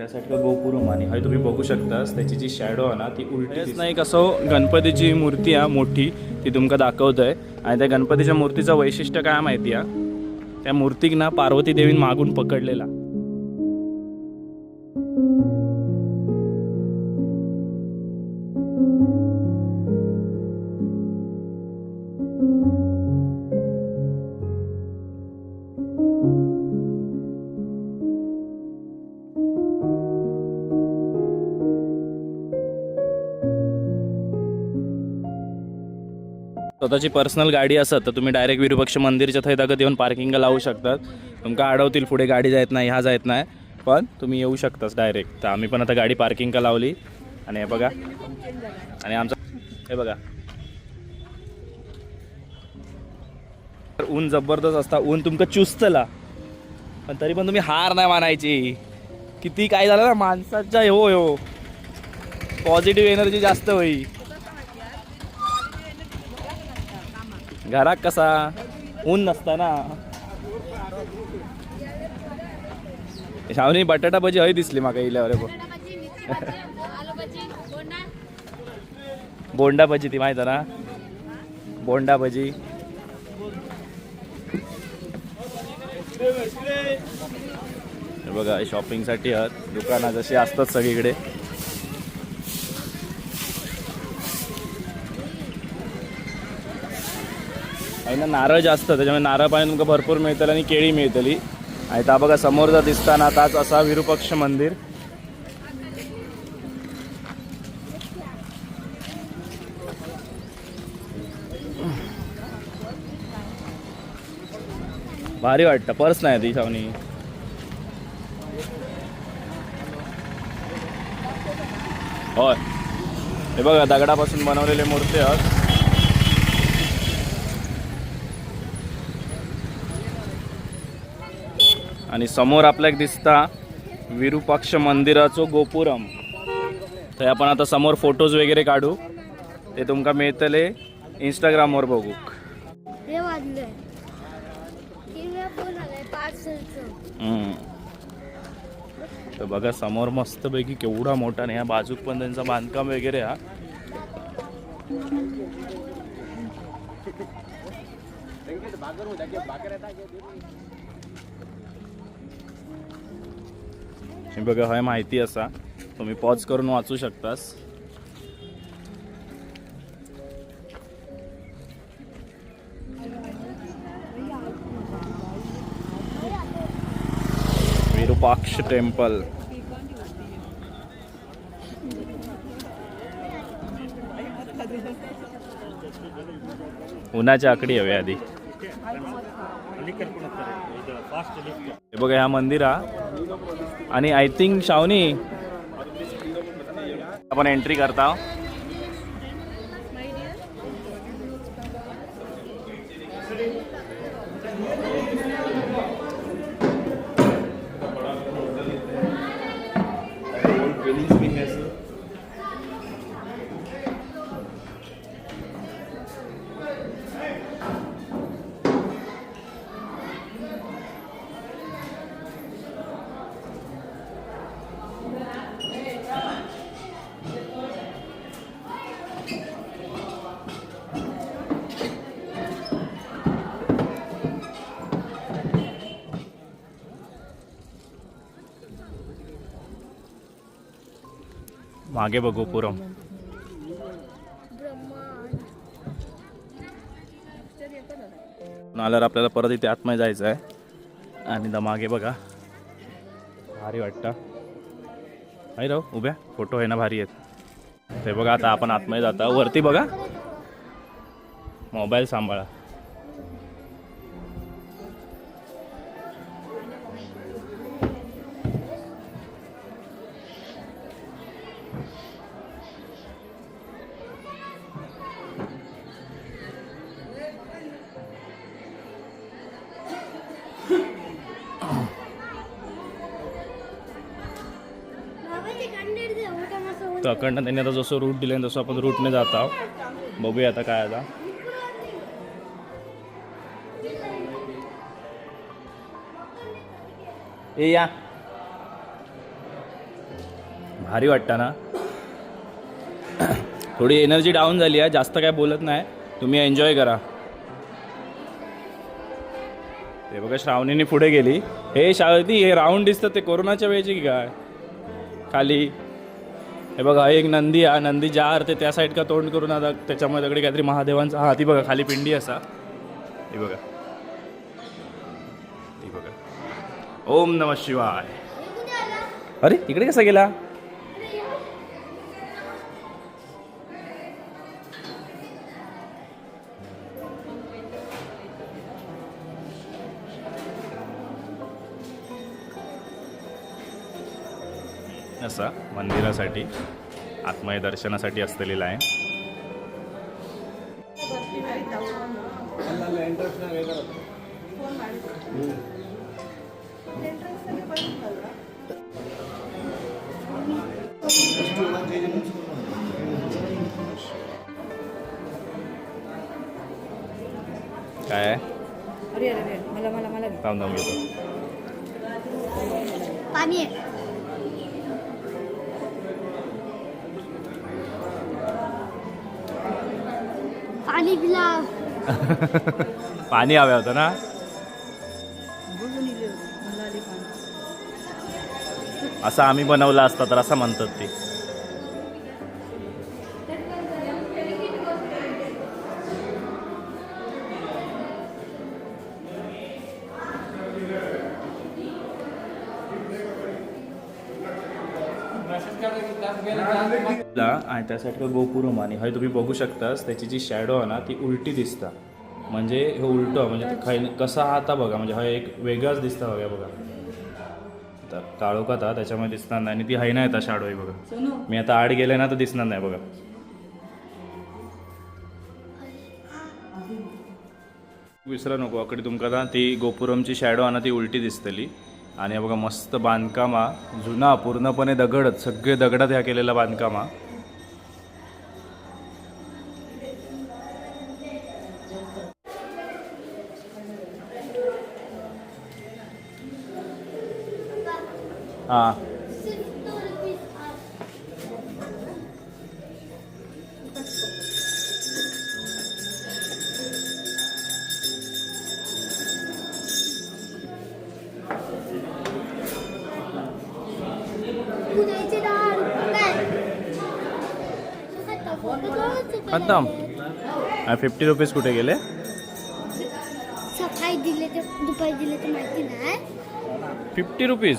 त्यासाठी गोपुरम आणि हे तुम्ही बघू शकतास त्याची जी शॅडो आहे ना ती उलटीच नाही कसं गणपतीची मूर्ती आहे मोठी ती तुमका दाखवत आहे आणि त्या गणपतीच्या मूर्तीचं वैशिष्ट्य काय माहिती आहे त्या मूर्तीक ना पार्वती देवीन मागून पकडलेला. स्वतःची पर्सनल गाडी असत तर तुम्ही डायरेक्ट विरूपक्ष मंदिरच्या थंय ताकद येऊन पार्किंगला लावू शकतात. तुमका अडवतील पुढे गाडी जायत नाही ह्या जायत नाही पण तुम्ही येऊ शकताच डायरेक्ट. तर आम्ही पण आता गाडी पार्किंगला लावली. आणि हे बघा. आणि आमचा हे बघा. तर ऊन जबरदस्त असता. ऊन तुमका चुस्तला. पण तरी पण तुम्ही हार नाही मानायची. किती काय झालं ना माणसाच्या हो हो पॉझिटिव्ह एनर्जी जास्त होई. घरात कसा? ऊन नसताना. शावनी बटाटा भजी हय दिसली माका इल्यावर बोंडा भजी ती माहीत आहे ना? बोंडा भजी. बघा शॉपिंगसाठी आहात. दुकानं जशी असतात सगळीकडे. आणि ना नारळ जास्त त्याच्यामुळे नारळ पाणी तुमकां भरपूर मिळतली आणि केळी मिळतली. आणि ता बघा समोरचा दिसताना ताच असा विरूपक्ष मंदिर. भारी वाटतं पर्स नाही ती छावणी. होय. हे बघा दगडापासून बनवलेले मूर्ती आहेत. आणि समोर आपल्याक दिसता विरूपाक्ष मंदिराचो गोपुरम. थंय आपण आता समोर फोटोज वगैरे काढू. ते तुमका मिळतले इंस्टाग्रामवर बघू वाजलंय हिरव्या फोन आलाय पार्सलचं. हम्म. तर बघा समोर मस्तपैकी केवढा मोठा नाही ह्या बाजूक पण त्यांचं बांधकाम वगैरे हा. हे बघा हय माहिती असा. तुम्ही पॉज करून वाचू शकतास. विरूपाक्ष टेम्पल. उन्हाच्या आकडी हवी आधी. हे बघा ह्या मंदिर आणि आय थिंक शावनी आपण एंट्री करता. मागे बघू पुरम. आल्यावर आपल्याला परत इथे आतमध्ये जायचं आहे. आणि द मागे बघा. भारी वाटतं. आहे राव उभ्या. फोटो आहे ना भारी आहेत. ते बघा आता आपण आतमध्ये जाता वरती बघा. मोबाईल सांभाळा. जायचं अखंड त्यांनी आता जसं रूट दिलं तसं आपण रूटने जात आहोत. बघूया आता काय आता. ए या. भारी वाटतं ना. थोडी एनर्जी डाऊन झाली आहे. जास्त काय बोलत नाही. तुम्ही एन्जॉय करा. ते बघा श्रावणीने पुढे गेली. हे शाळती हे राऊंड दिसतं ते कोरोनाच्या वेळेची की काय? खाली. हे बघा एक नंदी हा नंदी ज्या अर्थे त्या साईड का तोंड करून आता त्याच्यामध्ये दगडी काहीतरी महादेवांचा हा ती बघा खाली पिंडी असा. ही बघा. ती बघा. ओम नम शिवाय. अरे इकडे कसा गेला? असा मंदिरासाठी आत्मय दर्शनासाठी असलेला आहे. काय? अरे अरे अरे मला मला मला थांब थांब घेतो पाणी आहे. पाणी पिला. पाणी हवं होतं ना? असं आम्ही बनवलं असतं तर असं म्हणतात ते. आणि त्यासाठी गोपुरम आणि हे तुम्ही बघू शकतास त्याची जी शॅडो आहे ना ती उलटी दिसता. म्हणजे हे उलटं म्हणजे खाय कसा हा आता बघा म्हणजे हा एक वेगळाच दिसता बघा बघा. तर काळोखात त्याच्यामध्ये दिसणार नाही आणि ती हाय नाही आता शॅडो आहे बघा. मी आता आड गेले ना तर दिसणार नाही बघा. विसरा नको अकडे तुमका आता ती गोपुरमची शॅडो आहे ना ती उलटी दिसतली. आणि हे बघा मस्त बांधकाम जुना पूर्णपणे दगडच सगळे दगडात ह्या केलेला बांधकाम हा. आता फिफ्टी रुपीज कुठे गेले? सकाळी दिले ते दुपारी दिले ते माहिती नाही. फिफ्टी रुपीज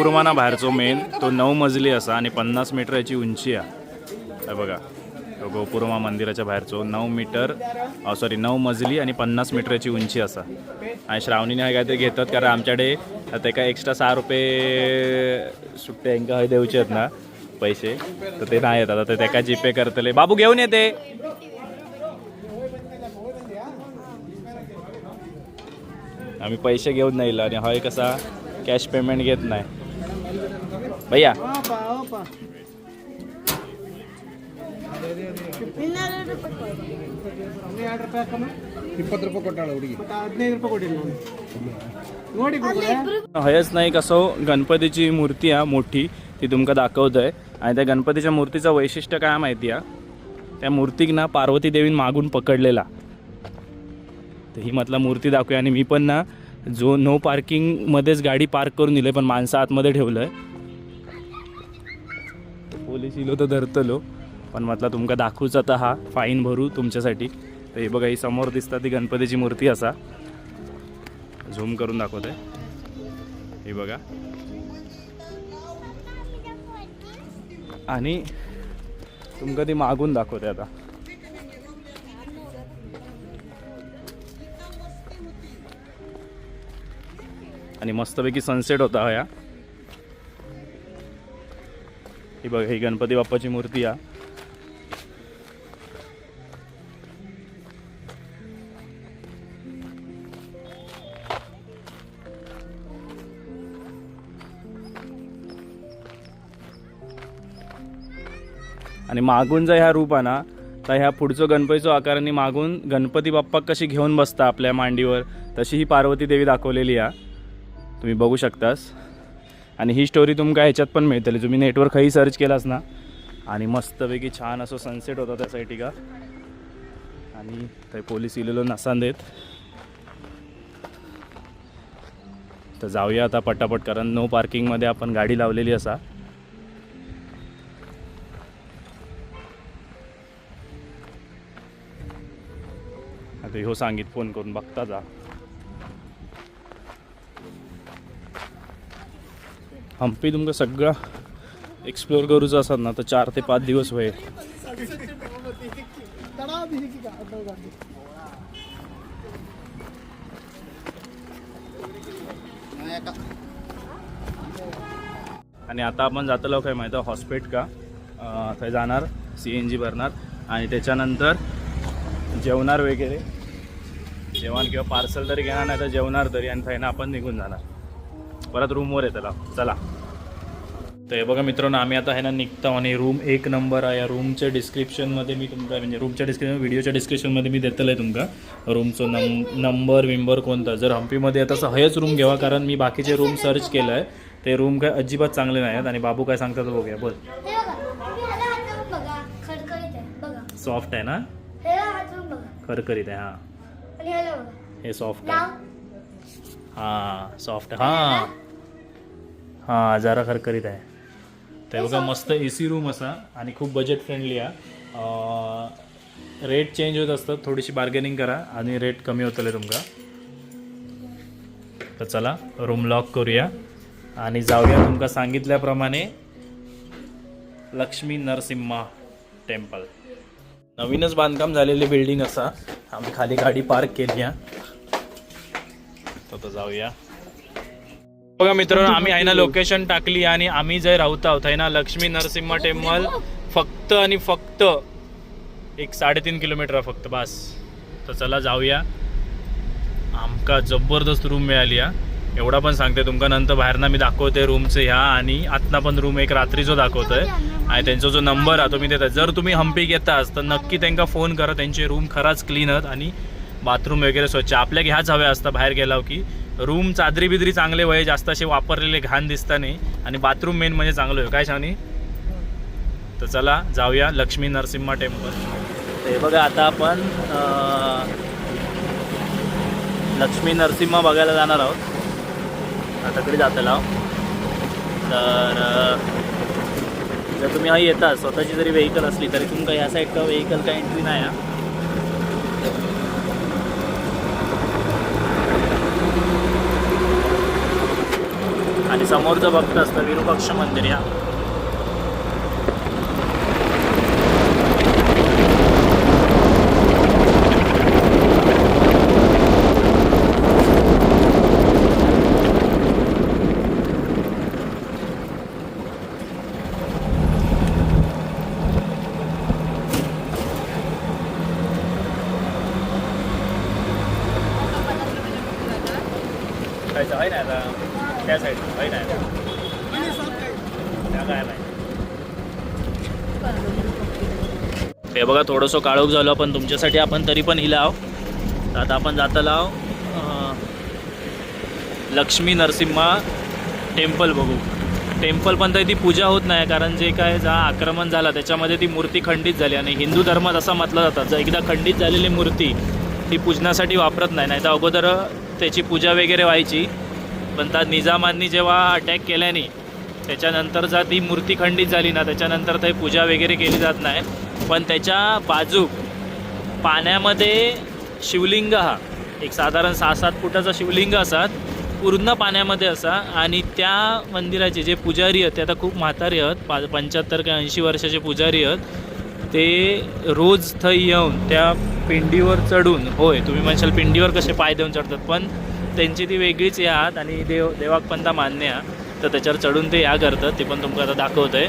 पुरमाना बाहेरचो मेन तो नऊ मजली असा आणि पन्नास मीटर याची उंची आहे. बघा तो गोपुरमा मंदिराच्या बाहेरचो नऊ मीटर सॉरी नऊ मजली आणि पन्नास मीटरची उंची असा. आणि श्रावणीने हे काहीतरी घेतात कारण आमच्याकडे ते काय एक्स्ट्रा सहा रुपये सुट्टे यांका हय देऊचे आहेत ना पैसे. तर ते नाही येत आता ते त्याका जीपे करतले. बाबू घेऊन येते. आम्ही पैसे घेऊन नाही आणि हय कसा कॅश पेमेंट घेत नाही. ನೋಡಿ हयच नाही कसं गणपतीची मूर्ती आहे मोठी ती तुमका दाखवत आहे आणि त्या गणपतीच्या मूर्तीचं वैशिष्ट्य काय माहिती आहे त्या मूर्तीक ना पार्वती देवीन मागून पकडलेला. तर ही म्हटलं मूर्ती दाखवूया. आणि मी पण ना जो नो पार्किंगमध्येच गाडी पार्क करून दिले पण माणसं आतमध्ये ठेवलं आहे पोलीस इलो तर धरतलो. पण म्हटलं तुमका दाखवूच आता हा फाईन भरू तुमच्यासाठी. तर हे बघा ही समोर दिसतात ती गणपतीची मूर्ती असा. झूम करून दाखवत आहे हे बघा. आणि तुमका ती मागून दाखवते आता. आणि मस्तपैकी सनसेट होता हा या. बघा ही गणपती बाप्पाची मूर्ती आहे आणि मागून जर ह्या रूप आहे ना तर ह्या पुढचं गणपतीचं आकाराने मागून गणपती बाप्पा कशी घेऊन बसता आपल्या मांडीवर तशी ही पार्वती देवी दाखवलेली आहे तुम्ही बघू शकतास. आणि ही स्टोरी तुमका ह्याच्यात पण मिळतली. तुम्ही नेटवर काही सर्च केलास ना आणि मस्तपैकी छान असं सनसेट होता त्या साईटी का आणि थंय पोलीस इलेलो नसान देत. तर जाऊया आता पटापट कारण नो पार्किंगमध्ये आपण गाडी लावलेली असा. आता ह्यो सांगित फोन करून बघता जा. हम्पी तुमका सगळं एक्सप्लोर करूचं असतात ना तर चार ते पाच दिवस होईल आणि आता आपण जातलो काय माहिती हॉस्पिट का? थंय जाणार सी एन जी भरणार. आणि त्याच्यानंतर जेवणार वगैरे. जेवण किंवा पार्सल तरी घेणार नाही तर जेवणार तरी आणि थंना आपण निघून जाणार. परत रूमवर येतला चला. तर हे बघा मित्रांनो आम्ही आता आहे ना निघतो आणि रूम एक नंबर आहे. या रूमच्या डिस्क्रिप्शनमध्ये मी तुमका म्हणजे रूमच्या डिस्क्रिप्शन व्हिडिओच्या डिस्क्रिप्शनमध्ये मी देतलं आहे तुमका. रूमचं नम नंबर विंबर कोणता? जर हम्पीमध्ये येत असं हयच रूम घ्यावा कारण मी बाकीचे रूम सर्च केलं आहे ते रूम काय अजिबात चांगले नाही आहेत. आणि बाबू काय सांगतात ते बघूया. बोल. आहे. सॉफ्ट आहे ना? खरखरीत आहे हां. हे सॉफ्ट आहे. हां सॉफ्ट हां. हां जरा खरखरीत आहे. ते बघा मस्त ए सी रूम असा आणि खूप बजेट फ्रेंडली आहे रेट चेंज होत असतात. थोडीशी बार्गेनिंग करा आणि रेट कमी होतले तुमका. तर चला रूम लॉक करूया. आणि जाऊया तुमका सांगितल्याप्रमाणे लक्ष्मी नरसिम्हा टेम्पल नवीनच बांधकाम झालेली बिल्डिंग असा. आम्ही खाली गाडी पार्क केली आहे तर जाऊया. बघा मित्रांनो आम्ही आहे ना लोकेशन टाकली आणि आम्ही जे राहत आहोत आहे ना लक्ष्मी नरसिंह टेम्पल फक्त आणि फक्त एक साडेतीन किलोमीटर फक्त बस. तर चला जाऊया. आमका जबरदस्त रूम मिळाली हा. एवढा पण सांगते तुमका नंतर बाहेरना मी दाखवते रूमचे ह्या आणि आतना पण रूम एक रात्रीचो दाखवतोय. आणि त्यांचा जो नंबर आहे तो मी देतात जर तुम्ही हम्पी घेतास तर नक्की त्यांना फोन करा त्यांचे रूम खराच क्लीन आहेत आणि बाथरूम वगैरे स्वच्छ. आपल्या ह्याच हव्या असतात बाहेर गेलाव की रूम चादरी बिदरी चांगले वय जास्त असे वापरलेले घाण दिसता नाही. आणि बाथरूम मेन म्हणजे चांगलं होय. काय शानी? तर चला जाऊया लक्ष्मी नरसिम्हा टेम्पल ते बघा आता आपण लक्ष्मी नरसिम्हा बघायला जाणार आहोत. आता कडे जातला तर जर तुम्ही हा येता स्वतःची जरी व्हेकल असली तरी तुमका या साईडचा व्हेकल काय एंट्री नाही आहे समोरचं भक्त असतं विरूपाक्ष मंदिर या. काय आहे ना आता. त्या साईड आहे ना? त्या काय नाही हे बघा थोडंसं काळोख झालो पण तुमच्यासाठी आपण तरी पण हिलाव तर आता आपण जाता लाव लक्ष्मी नरसिम्हा टेम्पल बघू. टेम्पल पण तर ती पूजा होत नाही कारण जे काय जा आक्रमण झाला त्याच्यामध्ये ती मूर्ती खंडित झाली. आणि हिंदू धर्मात असं म्हटलं जातं जर एकदा खंडित झालेली मूर्ती ती पूजनासाठी वापरत नाही नाही तर अगोदर त्याची पूजा वगैरे व्हायची. पण त्या निजामांनी जेव्हा अटॅक केल्याने त्याच्यानंतर जर ती मूर्ती खंडित झाली ना त्याच्यानंतर ते पूजा वगैरे केली जात नाही. पण त्याच्या बाजूक पाण्यामध्ये शिवलिंग हा एक साधारण सहा सात फुटाचा शिवलिंग असतात पूर्ण पाण्यामध्ये असा आणि त्या मंदिराचे जे पुजारी आहेत ते आता खूप म्हातारे आहेत पा पंच्याहत्तर किंवा ऐंशी वर्षाचे पुजारी आहेत ते रोज थंय येऊन त्या पिंडीवर चढून होय तुम्ही म्हणशाल पिंडीवर कसे पाय देऊन चढतात पण त्यांची ती वेगळीच या आहात आणि देव देवाक पण मान्य आहे तर त्याच्यावर चढून ते या करतात ते पण तुमकां आता दाखवत आहे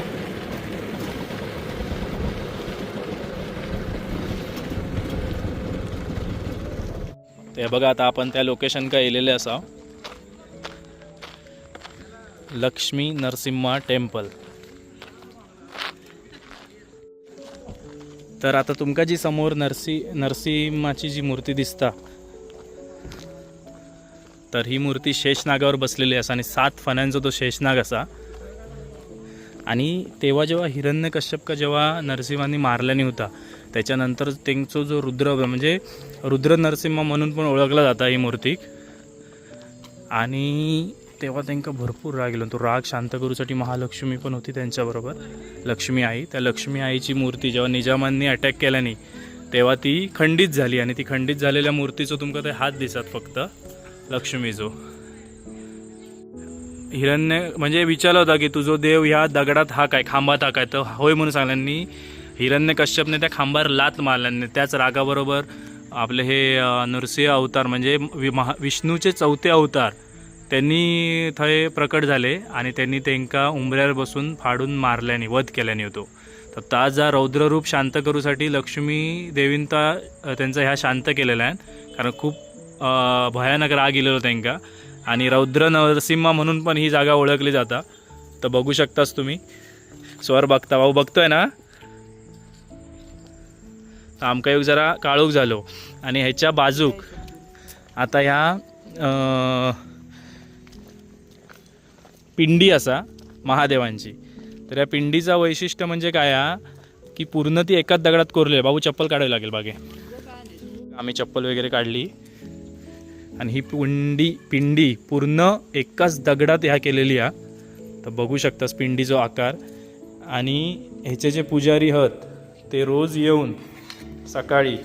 ते बघा आता आपण त्या लोकेशन का येलेले असा लक्ष्मी नरसिम्हा टेम्पल. तर आता तुमका जी समोर नरसी नरसिंहाची जी मूर्ती दिसता तर ही मूर्ती शेषनागावर बसलेली असा आणि सात फण्यांचा तो शेषनाग असा. आणि तेव्हा जेव्हा हिरण्य कश्यप जेव्हा नरसिंहांनी मारल्याने होता त्याच्यानंतर त्यांचं जो रुद्र म्हणजे रुद्र नरसिंह म्हणून पण ओळखला जाता ही मूर्ती. आणि तेव्हा त्यांना भरपूर राग येलो तो राग शांत करूसाठी महालक्ष्मी पण होती त्यांच्याबरोबर. लक्ष्मी आई त्या लक्ष्मी आईची मूर्ती जेव्हा निजामांनी अटॅक केल्याने तेव्हा ती खंडित झाली. आणि ती खंडित झालेल्या मूर्तीचं तुमका ते हात दिसत फक्त. लक्ष्मीचो हिरण्य म्हणजे विचारलं होता की तुझो देव ह्या दगडात हा काय खांबात हा काय? तर होय म्हणून सांगल्यांनी हिरण्य कश्यपने त्या खांबावर लात मारल्याने त्याच रागाबरोबर आपले हे नृसिंह नरसिंह अवतार म्हणजे वि महा विष्णूचे चौथे अवतार त्यांनी थंय प्रकट झाले आणि त्यांनी त्यांका उंबऱ्यावर बसून फाडून मारल्याने वध केल्याने होतो. तर ता जा रौद्ररूप शांत करूसाठी लक्ष्मी देवींता त्यांचा ह्या शांत केलेला आहे. कारण खूप भयानक राग गेलेलो त्यांका. आणि रौद्र नरसिम्हा म्हणून पण ही जागा ओळखली जाता. तर बघू शकतास तुम्ही. स्वर बघता. भाऊ बघतोय ना? आमका एक जरा काळोख झालो. आणि ह्याच्या बाजूक आता ह्या पिंडी असा महादेवांची. तर या पिंडीचा वैशिष्ट्य म्हणजे काय हा? की पूर्ण ती एकाच दगडात कोरली आहे. चप्पल काढावी लागेल बागे. आम्ही चप्पल वगैरे काढली. आणि ही पिंडी पिंडी पूर्ण एकाच दगडात ह्या केलेली आहे तर बघू शकतास पिंडीचा आकार. आणि ह्याचे जे पुजारी हत ते रोज येऊन सकाळी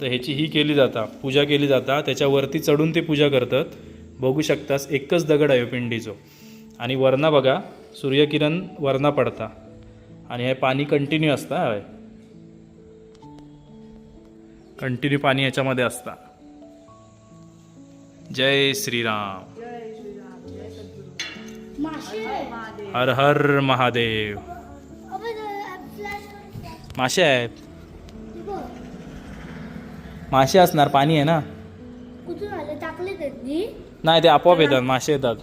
तर ह्याची ही केली जाता पूजा केली जाता त्याच्यावरती चढून ते पूजा करतात. बघू शकतास एकच दगड आहे हो पिंडीचो. आणि वरना बघा सूर्यकिरण वरना पडता. आणि हे पाणी कंटिन्यू असता हय. कंटिन्यू पाणी याच्यामध्ये असता. जय श्रीराम। हर हर महादेव। मासे आहेत। मासे असणार पाणी आहे ना? नाही ते आपोआप येतात मासे येतात.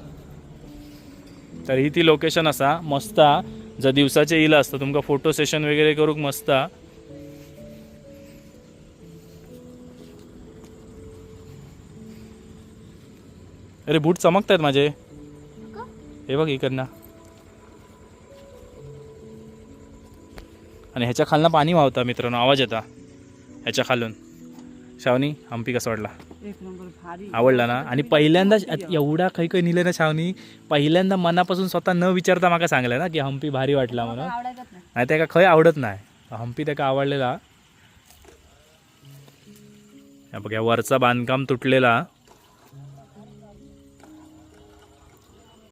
तर ही ती लोकेशन असा मस्त. जर दिवसाचे येईल असतं तुमका फोटो सेशन वगैरे करूक मस्त. अरे बूट चमकतायत माझे. हे बघ इकडनं. आणि ह्याच्या खालनं पाणी वाहता मित्रांनो आवाज येता. ह्याच्या खालून. शावनी हम्पी कसं वाटला एक नंबर भारी. आवडला ना? आणि पहिल्यांदा एवढा काही काही निले ना छावनी पहिल्यांदा मनापासून स्वतः न विचारता माका सांगलं ना की हम्पी भारी वाटला म्हणून. नाही. नाही त्याका खंय आवडत नाही. हम्पी त्याका आवडलेला. या बघ या वरचा बांधकाम तुटलेला.